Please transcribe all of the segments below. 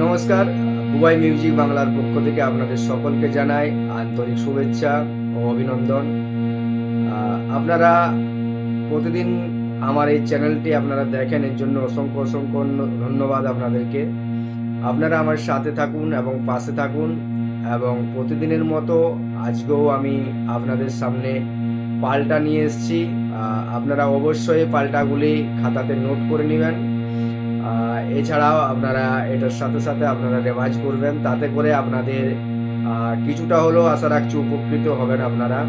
নমস্কার বুবাই মিউজিক বাংলার পক্ষ থেকে আপনাদের সকলকে জানাই আন্তরিক শুভেচ্ছা ও অভিনন্দন। আপনারা প্রতিদিন আমার এই চ্যানেলটি আপনারা দেখেন, এর জন্য অসংখ্য অসংখ্য ধন্যবাদ আপনাদেরকে। আপনারা আমার সাথে থাকুন এবং পাশে থাকুন এবং প্রতিদিনের মতো আজকেও আমি আপনাদের সামনে পাল্টা নিয়ে এসেছি। আপনারা অবশ্যই পাল্টাগুলি খাতাতে নোট করে নেবেন। এছাড়াও আপনারা এটার সাথে সাথে আপনারা রেওয়াজ করবেন। তাতে করে আপনাদের কিছুটা হলেও আশা রাখছি উপকৃত হবেন আপনারা।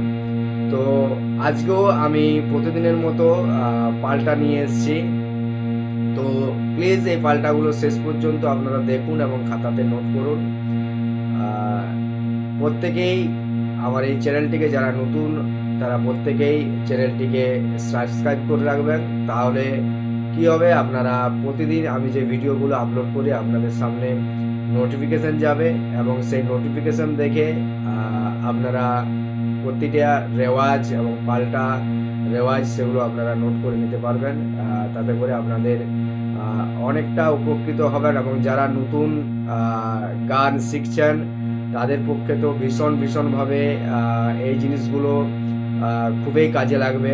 তো আজকেও আমি প্রতিদিনের মতো পাল্টা নিয়ে এসেছি। তো প্লিজ এই পাল্টাগুলো শেষ পর্যন্ত আপনারা দেখুন এবং খাতাতে নোট করুন। প্রত্যেকেই আমার এই চ্যানেলটিকে যারা নতুন, তারা প্রত্যেকেই চ্যানেলটিকে সাবস্ক্রাইব করে রাখবেন। তাহলে কি হবে? আপনারা প্রতিদিন আমি যে ভিডিওগুলো আপলোড করি, আপনাদের সামনে নোটিফিকেশান যাবে এবং সেই নোটিফিকেশান দেখে আপনারা প্রতিটা রেওয়াজ এবং পাল্টা রেওয়াজ সেগুলো আপনারা নোট করে নিতে পারবেন। তাতে করে আপনাদের অনেকটা উপকৃত হবেন এবং যারা নতুন গান শিখছেন, তাদের পক্ষে তো ভীষণ ভীষণভাবে এই জিনিসগুলো খুবই কাজে লাগবে।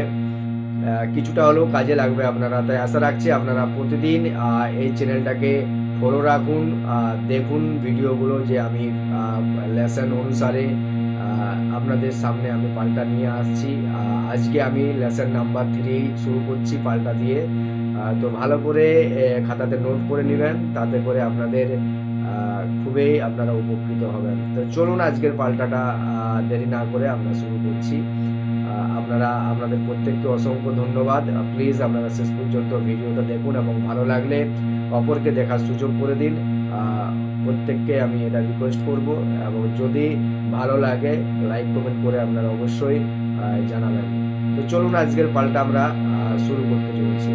কিছুটা হলেও কাজে লাগবে আপনারা। তাই আশা রাখছি আপনারা প্রতিদিন এই চ্যানেলটাকে ফলো রাখুন দেখুন ভিডিওগুলো যে আমি লেসন অনুসারে আপনাদের সামনে আমি পাল্টা নিয়ে আসছি। আজকে আমি লেসন নাম্বার থ্রি শুরু করছি পাল্টা দিয়ে। তো ভালো করে খাতাতে নোট করে নেবেন, তাতে করে আপনাদের খুবই আপনারা উপকৃত হবেন। তো চলুন আজকের পাল্টাটা দেরি না করে আমরা শুরু করছি। আপনারা, আপনাদের প্রত্যেককে অসংখ্য ধন্যবাদ। প্লিজ আপনারা শেষ পর্যন্ত ভিডিওটা দেখুন এবং ভালো লাগলে অপরকে দেখার সুযোগ করে দিন। প্রত্যেককে আমি এটা রিকোয়েস্ট করব এবং যদি ভালো লাগে লাইক কমেন্ট করে আপনারা অবশ্যই জানাবেন। তো চলুন আজকের পাল্টা আমরা শুরু করতে চলেছি।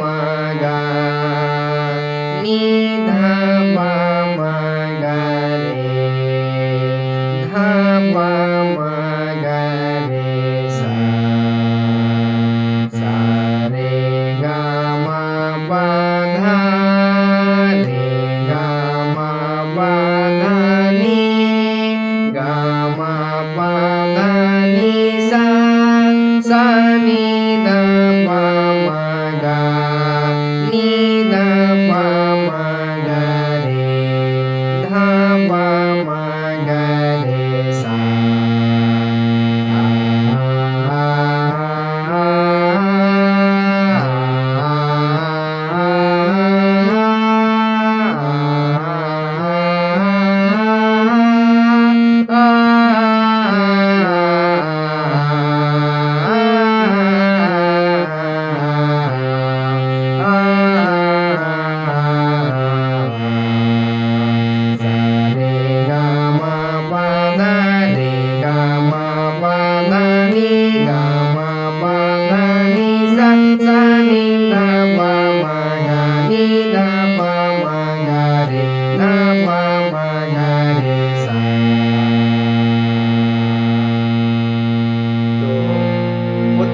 my god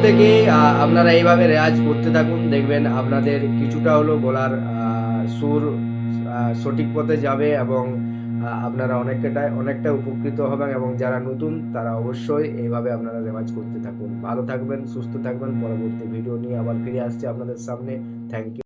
আহ, আপনারা এইভাবে রেয়াজ করতে থাকুন। দেখবেন আপনাদের কিছুটা হলো গলার সুর সঠিক পথে যাবে এবং আপনারা অনেকটাই অনেকটা উপকৃত হবেন এবং যারা নতুন তারা অবশ্যই এইভাবে আপনারা রেওয়াজ করতে থাকুন। ভালো থাকবেন সুস্থ থাকবেন। পরবর্তী ভিডিও নিয়ে আবার ফিরে আসছে আপনাদের সামনে। Thank you